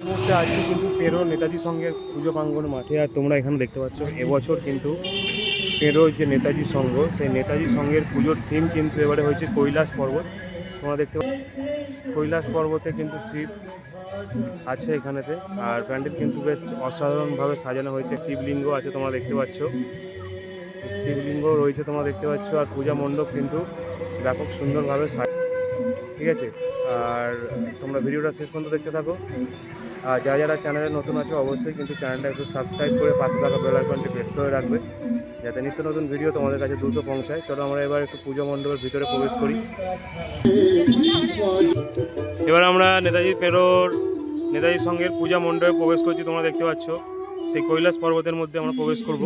এই মুহূর্তে আছি কিন্তু পেরো নেতাজি সঙ্গের পুজো প্রাঙ্গণ মাঠে। আর তোমরা এখানে দেখতে পাচ্ছ, এবছর কিন্তু পেরো যে নেতাজি সংঘ সেই নেতাজি সঙ্গের পুজোর থিম কিন্তু এবারে হয়েছে কৈলাস পর্বত। তোমরা দেখতে কৈলাস পর্বতে কিন্তু শিব আছে এখানেতে, আর প্যান্ডেল কিন্তু বেশ অসাধারণভাবে সাজানো হয়েছে। শিবলিঙ্গ আছে, তোমরা দেখতে পাচ্ছ। শিবলিঙ্গ রয়েছে, তোমরা দেখতে পাচ্ছ। আর পূজা মণ্ডপ কিন্তু ব্যাপক সুন্দরভাবে ঠিক আছে? আর তোমরা ভিডিওটা শেষ পর্যন্ত দেখতে থাকো। আর যারা যারা চ্যানেলে নতুন আছে, অবশ্যই কিন্তু চ্যানেলটা একটু সাবস্ক্রাইব করে পাশে থাকা বেল আইকনটি প্রেস করে রাখবে, যাতে নিত্য নতুন ভিডিও তোমাদের কাছে দ্রুত পৌঁছায়। চলো আমরা এবার একটু পুজো মণ্ডপের ভিতরে প্রবেশ করি। এবার আমরা নেতাজি পেরোর নেতাজি সঙ্গের পূজা মণ্ডপে প্রবেশ করছি, তোমরা দেখতে পাচ্ছ। সেই কৈলাস পর্বতের মধ্যে আমরা প্রবেশ করব।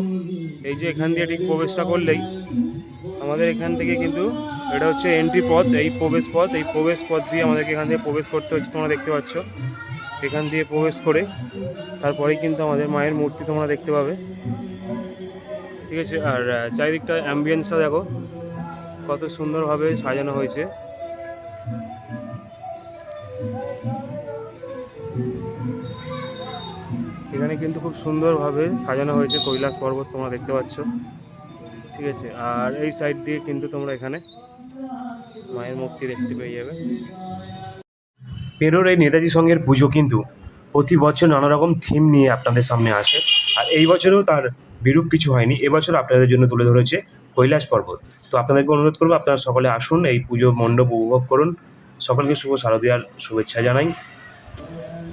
এই যে এখান দিয়ে ঠিক প্রবেশটা করলেই, আমাদের এখান থেকে কিন্তু এটা হচ্ছে এন্ট্রি পথ, এই প্রবেশ পথ, এই প্রবেশ পথ দিয়ে আমাদেরকে এখান থেকে প্রবেশ করতে হচ্ছে, তোমরা দেখতে পাচ্ছ। এখান দিয়ে প্রবেশ করে তারপরেই কিন্তু আমাদের মায়ের মূর্তি তোমরা দেখতে পাবে। ঠিক আছে, আর চারিদিকটা অ্যাম্বিয়েন্সটা দেখো, কত সুন্দরভাবে সাজানো হয়েছে। এখানে কিন্তু খুব সুন্দরভাবে সাজানো হয়েছে কৈলাস পর্বত তোমরা দেখতে পাচ্ছ। ঠিক আছে, আর এই সাইড দিয়ে কিন্তু তোমরা এখানে মায়ের মূর্তি দেখতে পেয়ে যাবে। পেরোর এই নেতাজি সঙ্গের পুজো কিন্তু প্রতি বছর নানা রকম থিম নিয়ে আপনাদের সামনে আসে। আর এই বছরেও তার বিরূপ কিছু হয়নি, এবছর আপনাদের জন্য তুলে ধরেছে কৈলাস পর্বত। তো আপনাদেরকে অনুরোধ করব, আপনারা সকলে আসুন, এই পুজো মণ্ডপ উপভোগ করুন। সকলকে শুভ শারদীয়ার শুভেচ্ছা জানাই।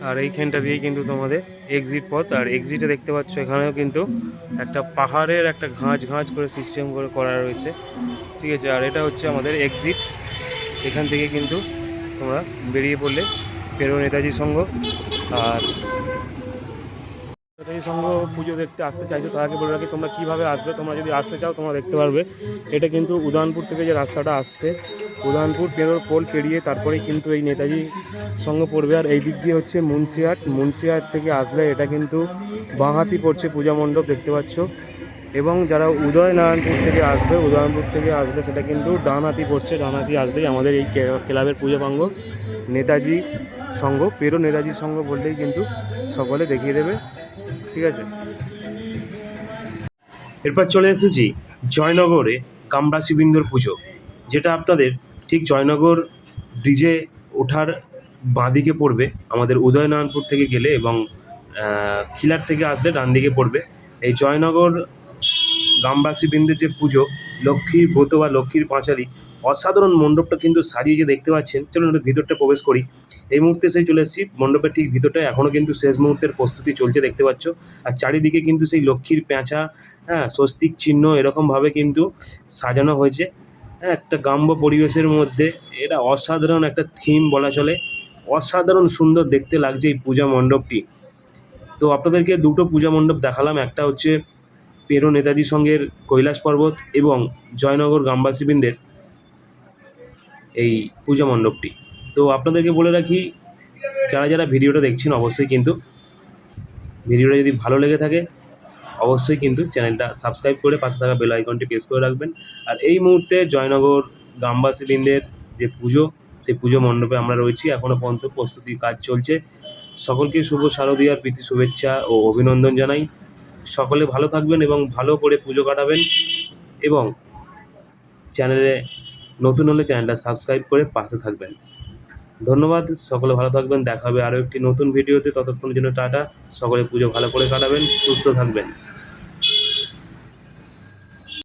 আর এইখানটা দিয়েই কিন্তু তোমাদের এক্সিট পথ। আর এক্সিটে দেখতে পাচ্ছ, এখানেও কিন্তু একটা পাহাড়ের একটা ঘাঁচ ঘাঁচ করে সিস্টেম করে করা রয়েছে। ঠিক আছে, আর এটা হচ্ছে আমাদের এক্সিট এখান থেকে কিন্তু তোমরা বেরিয়ে পড়লে পেরো নেতাজি সংঘ আর নেতাজি সংঘ পুজো দেখতে আসতে চাইছো আগে বলে রাখি তোমরা কীভাবে আসবে, তোমরা যদি আসতে চাও তোমরা দেখতে পারবে। এটা কিন্তু উদয়নপুর থেকে যে রাস্তাটা আসছে উদয়নপুর পেরোর পোল পেরিয়ে তারপরেই কিন্তু এই নেতাজি সংঘ পড়বে। আর এই দিক দিয়ে হচ্ছে মুন্সিহাট মুন্সিহাট থেকে আসলে এটা কিন্তু বাঁহাতি পড়ছে পূজা মণ্ডপ, দেখতে পাচ্ছ। এবং যারা উদয়নারায়ণপুর থেকে আসবে, উদয়নপুর থেকে আসলে সেটা কিন্তু ডানহাতি পড়ছে। ডানহাতি আসলেই আমাদের এই ক্লাবের পূজা পাঙ্গ নেতাজি সংঘ পেরো নেতাজি সংঘ বললেই কিন্তু সকলে দেখিয়ে দেবে। ঠিক আছে? এরপর চলে এসেছি জয়নগরে কামরাশি বিন্দুর পুজো, যেটা আপনাদের ঠিক জয়নগর ব্রিজে ওঠার বাঁদিকে পড়বে। আমাদের উদয়নারায়ণপুর থেকে গেলে এবং খিলার থেকে আসলে ডান দিকে পড়বে। এই জয়নগর গ্রামবাসী বৃন্দের যে পুজো লক্ষ্মীর ব্রত বা লক্ষ্মীর পাঁচালী, অসাধারণ মণ্ডপটা কিন্তু সাজিয়ে যে দেখতে পাচ্ছেন, চলুন একটু ভিতরটা প্রবেশ করি। এই মুহূর্তে সেই চলে এসেছি, মণ্ডপের ঠিক ভিতরটায় এখনও কিন্তু শেষ মুহূর্তের প্রস্তুতি চলছে দেখতে পাচ্ছ। আর চারিদিকে কিন্তু সেই লক্ষ্মীর পেঁচা হ্যাঁ স্বস্তিক চিহ্ন এরকমভাবে কিন্তু সাজানো হয়েছে। হ্যাঁ একটা গ্রাম্য পরিবেশের মধ্যে এটা অসাধারণ একটা থিম বলা চলে। অসাধারণ সুন্দর দেখতে লাগছে এই পূজা মণ্ডপটি। তো আপনাদেরকে দুটো পূজা মণ্ডপ দেখালাম, একটা হচ্ছে পেরো নেতাজি সঙ্গের কৈলাস পর্বত এবং জয়নগর গ্রামবাসীবৃন্দের এই পূজা মণ্ডপটি। তো আপনাদেরকে বলে রাখি, যারা যারা ভিডিওটা দেখছেন অবশ্যই কিন্তু ভিডিওটা যদি ভালো লেগে থাকে, অবশ্যই কিন্তু চ্যানেলটা সাবস্ক্রাইব করে পাশে থাকা বেল আইকনটি প্রেস করে রাখবেন। আর এই মুহূর্তে জয়নগর গ্রামবাসীবৃন্দের যে পুজো, সেই পুজো মণ্ডপে আমরা রয়েছি। এখনও পর্যন্ত প্রস্তুতির কাজ চলছে। সকলকে শুভ শারদীয়ার প্রীতি শুভেচ্ছা ও অভিনন্দন জানাই। সকলে ভালো থাকবেন এবং ভালো করে পুজো কাটাবেন এবং চ্যানেলে নতুন হলে চ্যানেলটা সাবস্ক্রাইব করে পাশে থাকবেন। ধন্যবাদ, সকলে ভালো থাকবেন, দেখা হবে আরও একটি নতুন ভিডিওতে, ততক্ষণের জন্য টাটা, সকলে পুজো ভালো করে কাটাবেন, সুস্থ থাকবেন।